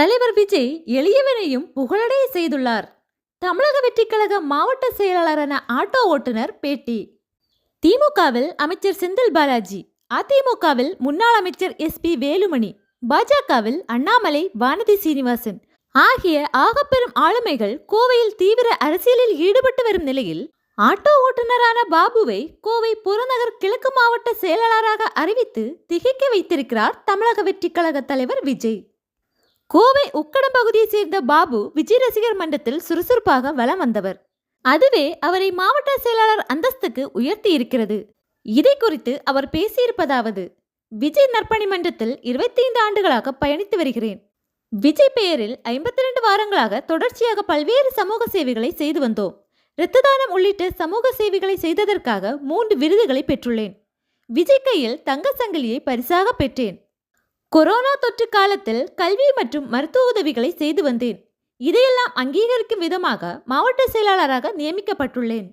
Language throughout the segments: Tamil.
தலைவர் விஜய் எளியவனையும் புகழடைய செய்துள்ளார். தமிழக வெற்றிக்கழக மாவட்ட செயலாளரான ஆட்டோ ஓட்டுநர் பேட்டி. திமுகவில் அமைச்சர் செந்தில் பாலாஜி அதிமுகவில் முன்னாள் அமைச்சர் எஸ் பி வேலுமணி பாஜகவில் அண்ணாமலை வானதி சீனிவாசன் ஆகிய ஆகப்பெரும் ஆளுமைகள் கோவையில் தீவிர அரசியலில் ஈடுபட்டு வரும் நிலையில் ஆட்டோ ஓட்டுநரான பாபுவை கோவை புறநகர் கிழக்கு மாவட்ட செயலாளராக அறிவித்து திகைக்க வைத்திருக்கிறார் தமிழக வெற்றிக் கழக தலைவர் விஜய். கோவை உக்கடம் பகுதியை சேர்ந்த பாபு விஜய் ரசிகர் மன்றத்தில் சுறுசுறுப்பாக வலம் வந்தவர். அதுவே அவரை மாவட்ட செயலாளர் அந்தஸ்துக்கு உயர்த்தி இருக்கிறது இதை குறித்து அவர் பேசியிருப்பதாவது விஜய் நற்பணி மன்றத்தில் இருபத்தைந்து ஆண்டுகளாக பயணித்து வருகிறேன். விஜய் பெயரில் ஐம்பத்தி ரெண்டு வாரங்களாக தொடர்ச்சியாக பல்வேறு சமூக சேவைகளை செய்து வந்தோம். இரத்த தானம் உள்ளிட்ட சமூக சேவைகளை செய்ததற்காக மூன்று விருதுகளை பெற்றுள்ளேன். விஜய் கையில் தங்க சங்கிலியை பரிசாக பெற்றேன். கொரோனா தொற்று காலத்தில் கல்வி மற்றும் மருத்துவ உதவிகளை செய்து வந்தேன். இதையெல்லாம் அங்கீகரிக்கும் விதமாக மாவட்ட செயலாளராக நியமிக்கப்பட்டுள்ளேன்.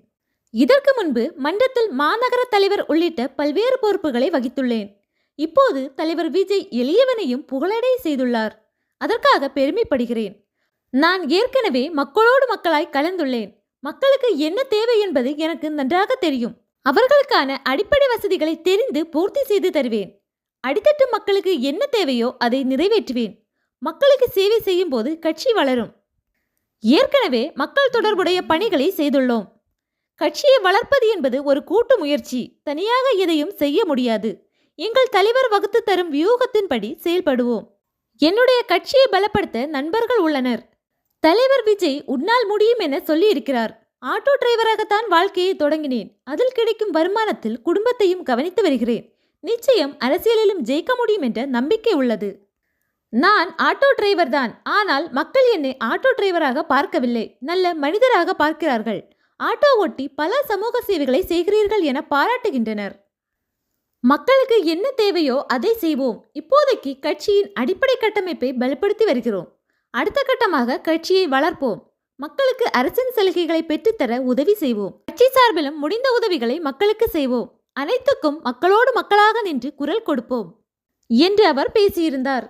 இதற்கு முன்பு மன்றத்தில் மாநகர தலைவர் உள்ளிட்ட பல்வேறு பொறுப்புகளை வகித்துள்ளேன். இப்போது தலைவர் விஜய் எளியவனையும் புகழடை செய்துள்ளார். அதற்காக பெருமைப்படுகிறேன். நான் ஏற்கனவே மக்களோடு மக்களாய் கலந்துள்ளேன். மக்களுக்கு என்ன தேவை என்பது எனக்கு நன்றாக தெரியும். அவர்களுக்கான அடிப்படை வசதிகளை தெரிந்து பூர்த்தி செய்து தருவேன். அடித்தட்டு மக்களுக்கு என்ன தேவையோ அதை நிறைவேற்றுவேன். மக்களுக்கு சேவை செய்யும் போது கட்சி வளரும். ஏற்கனவே மக்கள் தொடர்புடைய பணிகளை செய்துள்ளோம். கட்சியை வளர்ப்பது என்பது ஒரு கூட்டு முயற்சி. தனியாக எதையும் செய்ய முடியாது. எங்கள் தலைவர் வகுத்து தரும் வியூகத்தின்படி செயல்படுவோம். என்னுடைய கட்சியை பலப்படுத்த நண்பர்கள் உள்ளனர். தலைவர் விஜய் உன்னால் முடியும் என சொல்லியிருக்கிறார். ஆட்டோ டிரைவராகத்தான் வாழ்க்கையை தொடங்கினேன். அதில் கிடைக்கும் வருமானத்தில் குடும்பத்தையும் கவனித்து வருகிறேன். நிச்சயம் அரசியலிலும் ஜெயிக்க முடியும் என்ற நம்பிக்கை உள்ளது. நான் ஆட்டோ டிரைவர் தான். ஆனால் மக்கள் என்னை ஆட்டோ டிரைவராக பார்க்கவில்லை. நல்ல மனிதராக பார்க்கிறார்கள். ஆட்டோ ஓட்டி பல சமூக சேவைகளை செய்கிறீர்கள் என பாராட்டுகின்றனர். மக்களுக்கு என்ன தேவையோ அதை செய்வோம். இப்போதைக்கு கட்சியின் அடிப்படை கட்டமைப்பை பலப்படுத்தி வருகிறோம். அடுத்த கட்டமாக கட்சியை வளர்ப்போம். மக்களுக்கு அரசின் சலுகைகளை பெற்றுத்தர உதவி செய்வோம். கட்சி சார்பிலும் முடிந்த உதவிகளை மக்களுக்கு செய்வோம். அனைத்துக்கும் மக்களோடு மக்களாக நின்று குரல் கொடுப்போம் என்று அவர் பேசியிருந்தார்.